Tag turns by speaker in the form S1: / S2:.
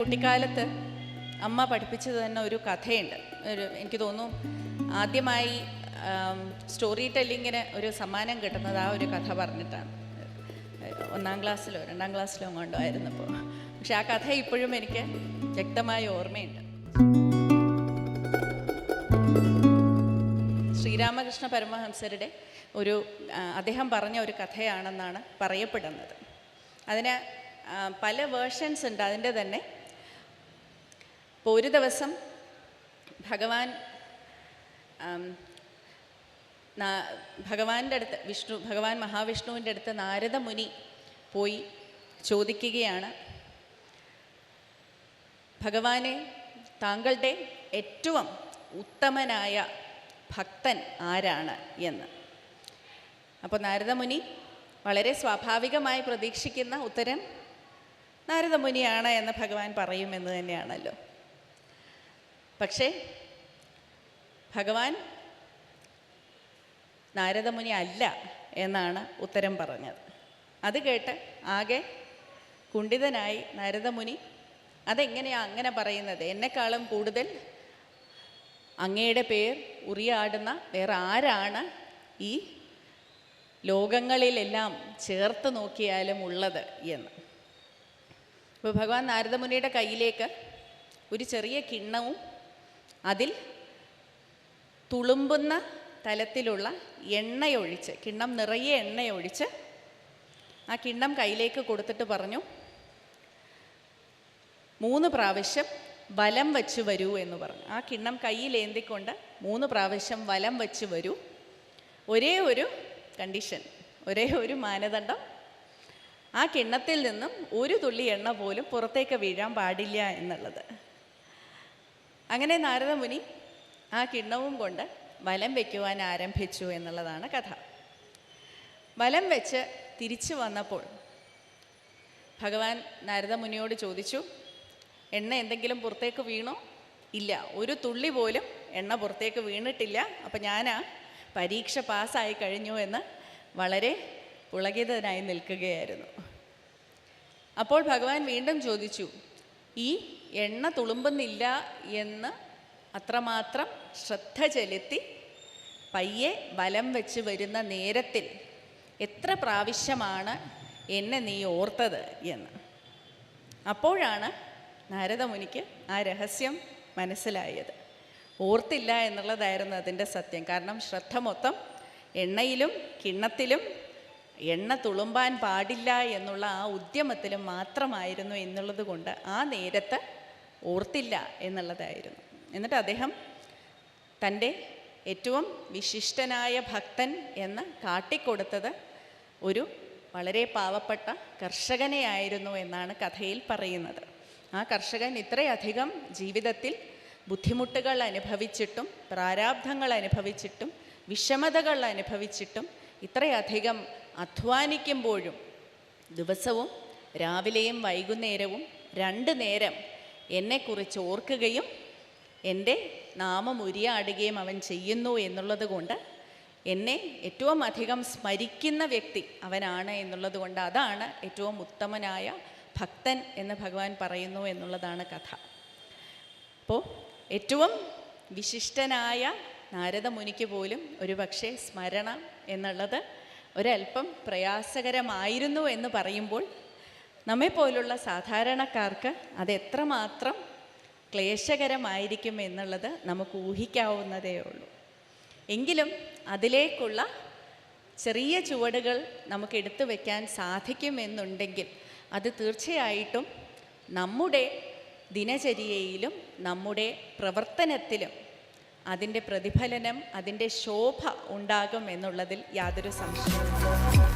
S1: കുട്ടിക്കാലത്ത് അമ്മ പഠിപ്പിച്ചത് തന്നെ ഒരു കഥയുണ്ട്. ഒരു എനിക്ക് തോന്നുന്നു ആദ്യമായി സ്റ്റോറി ടെല്ലിങ്ങിന് ഒരു സമ്മാനം കിട്ടുന്നത് ആ ഒരു കഥ പറഞ്ഞിട്ടാണ്. ഒന്നാം ക്ലാസ്സിലോ രണ്ടാം ക്ലാസ്സിലോ കൊണ്ടോ ആയിരുന്നപ്പോൾ. പക്ഷെ ആ കഥ ഇപ്പോഴും എനിക്ക് വ്യക്തമായ ഓർമ്മയുണ്ട്. ശ്രീരാമകൃഷ്ണ പരമഹംസരുടെ ഒരു അദ്ദേഹം പറഞ്ഞ ഒരു കഥയാണെന്നാണ് പറയപ്പെടുന്നത്. അതിന് പല വേർഷൻസ് ഉണ്ട്. അതിന്റെ തന്നെ ഇപ്പോൾ ഒരു ദിവസം ഭഗവാൻ ഭഗവാന്റെ അടുത്ത് വിഷ്ണു ഭഗവാൻ മഹാവിഷ്ണുവിന്റെ അടുത്ത് നാരദ മുനി പോയി ചോദിക്കുകയാണ്. ഭഗവാനെ താങ്കളുടെ ഏറ്റവും ഉത്തമനായ ഭക്തൻ ആരാണ് എന്ന്. അപ്പോൾ നാരദമുനി വളരെ സ്വാഭാവികമായി പ്രതീക്ഷിക്കുന്ന ഉത്തരം നാരദമുനിയാണ് എന്ന് ഭഗവാൻ പറയുമെന്ന് തന്നെയാണല്ലോ. പക്ഷേ ഭഗവാൻ നാരദമുനി അല്ല എന്നാണ് ഉത്തരം പറഞ്ഞത്. അത് കേട്ട് ആകെ കുണ്ഠിതനായി നാരദമുനി അതെങ്ങനെയാണ് അങ്ങനെ പറയുന്നത്? എന്നെക്കാളും കൂടുതൽ അങ്ങയുടെ പേർ ഉറിയാടുന്ന വേറെ ആരാണ് ഈ ലോകങ്ങളിലെല്ലാം ചേർത്ത് നോക്കിയാലും ഉള്ളത്? എന്ന്. അപ്പോൾ ഭഗവാൻ നാരദമുനിയുടെ കയ്യിലേക്ക് ഒരു ചെറിയ കിണ്ണവും അതിൽ തുളുമ്പുന്ന തലത്തിലുള്ള എണ്ണയൊഴിച്ച് കിണ്ണം നിറയെ എണ്ണയൊഴിച്ച് ആ കിണ്ണം കയ്യിലേക്ക് കൊടുത്തിട്ട് പറഞ്ഞു മൂന്ന് പ്രാവശ്യം വലം വച്ച് വരൂ എന്ന് പറഞ്ഞു. ആ കിണ്ണം കയ്യിലേന്തിക്കൊണ്ട് മൂന്ന് പ്രാവശ്യം വലം വച്ച് വരൂ. ഒരേ ഒരു കണ്ടീഷൻ ഒരേ ഒരു മാനദണ്ഡം. ആ കിണ്ണത്തിൽ നിന്നും ഒരു തുള്ളി എണ്ണ പോലും പുറത്തേക്ക് വീഴാൻ പാടില്ല എന്നുള്ളത്. അങ്ങനെ നാരദമുനി ആ കിണ്ണവും കൊണ്ട് വലം വയ്ക്കുവാൻ ആരംഭിച്ചു എന്നുള്ളതാണ് കഥ. വലം വെച്ച് തിരിച്ചു വന്നപ്പോൾ ഭഗവാൻ നാരദമുനിയോട് ചോദിച്ചു എണ്ണ എന്തെങ്കിലും പുറത്തേക്ക് വീണോ? ഇല്ല ഒരു തുള്ളി പോലും എണ്ണ പുറത്തേക്ക് വീണിട്ടില്ല. അപ്പം ഞാനാ പരീക്ഷ പാസ്സായി കഴിഞ്ഞു എന്ന് വളരെ പുളകിതനായി നിൽക്കുകയായിരുന്നു. അപ്പോൾ ഭഗവാൻ വീണ്ടും ചോദിച്ചു ഈ എണ്ണ തുളുമ്പുന്നില്ല എന്ന് അത്രമാത്രം ശ്രദ്ധ ചെലുത്തി പയ്യെ ബലം വെച്ച് വരുന്ന നേരത്തിൽ എത്ര പ്രാവശ്യമാണ് എന്നെ നീ ഓർത്തത് എന്ന്. അപ്പോഴാണ് നാരദമുനിക്ക് ആ രഹസ്യം മനസ്സിലായത്. ഓർത്തില്ല എന്നുള്ളതായിരുന്നു അതിന്റെ സത്യം. കാരണം ശ്രദ്ധ മൊത്തം എണ്ണയിലും കിണ്ണത്തിലും എണ്ണ തുളുമ്പാൻ പാടില്ല എന്നുള്ള ആ ഉദ്യമത്തിൽ മാത്രമായിരുന്നു എന്നുള്ളത് കൊണ്ട് ആ നേരത്ത് ഓർത്തില്ല എന്നുള്ളതായിരുന്നു. എന്നിട്ട് അദ്ദേഹം തന്റെ ഏറ്റവും വിശിഷ്ടനായ ഭക്തൻ എന്ന് കാട്ടിക്കൊടുത്തത് ഒരു വളരെ പാവപ്പെട്ട കർഷകനെയായിരുന്നു എന്നാണ് കഥയിൽ പറയുന്നത്. ആ കർഷകൻ ഇത്രയധികം ജീവിതത്തിൽ ബുദ്ധിമുട്ടുകൾ അനുഭവിച്ചിട്ടും പ്രാരാബ്ധങ്ങൾ അനുഭവിച്ചിട്ടും വിഷമതകൾ അനുഭവിച്ചിട്ടും ഇത്രയധികം അധ്വാനിക്കുമ്പോഴും ദിവസവും രാവിലെയും വൈകുന്നേരവും രണ്ട് നേരം എന്നെക്കുറിച്ച് ഓർക്കുകയും എന്റെ നാമം ഉരിയാടുകയും അവൻ ചെയ്യുന്നു എന്നുള്ളത് കൊണ്ട് എന്നെ ഏറ്റവും അധികം സ്മരിക്കുന്ന വ്യക്തി അവനാണ് എന്നുള്ളത് കൊണ്ട് അതാണ് ഏറ്റവും ഉത്തമനായ ഭക്തൻ എന്ന് ഭഗവാൻ പറയുന്നു എന്നുള്ളതാണ് കഥ. അപ്പോൾ ഏറ്റവും വിശിഷ്ടനായ നാരദമുനിക്ക് പോലും ഒരു പക്ഷേ സ്മരണ എന്നുള്ളത് ഒരല്പം പ്രയാസകരമായിരുന്നു എന്ന് പറയുമ്പോൾ നമ്മെപ്പോലുള്ള സാധാരണക്കാർക്ക് അത് എത്രമാത്രം ക്ലേശകരമായിരിക്കും എന്നുള്ളത് നമുക്ക് ഊഹിക്കാവുന്നതേ ഉള്ളൂ. എങ്കിലും അതിലേക്കുള്ള ചെറിയ ചുവടുകൾ നമുക്ക് എടുത്തു വയ്ക്കാൻ സാധിക്കുമെന്നുണ്ടെങ്കിൽ അത് തീർച്ചയായിട്ടും നമ്മുടെ ദിനചര്യയിലും നമ്മുടെ പ്രവർത്തനത്തിലും അതിന്റെ പ്രതിഫലനം അതിന്റെ ശോഭ ഉണ്ടാകും എന്നുള്ളതിൽ യാതൊരു സംശയവും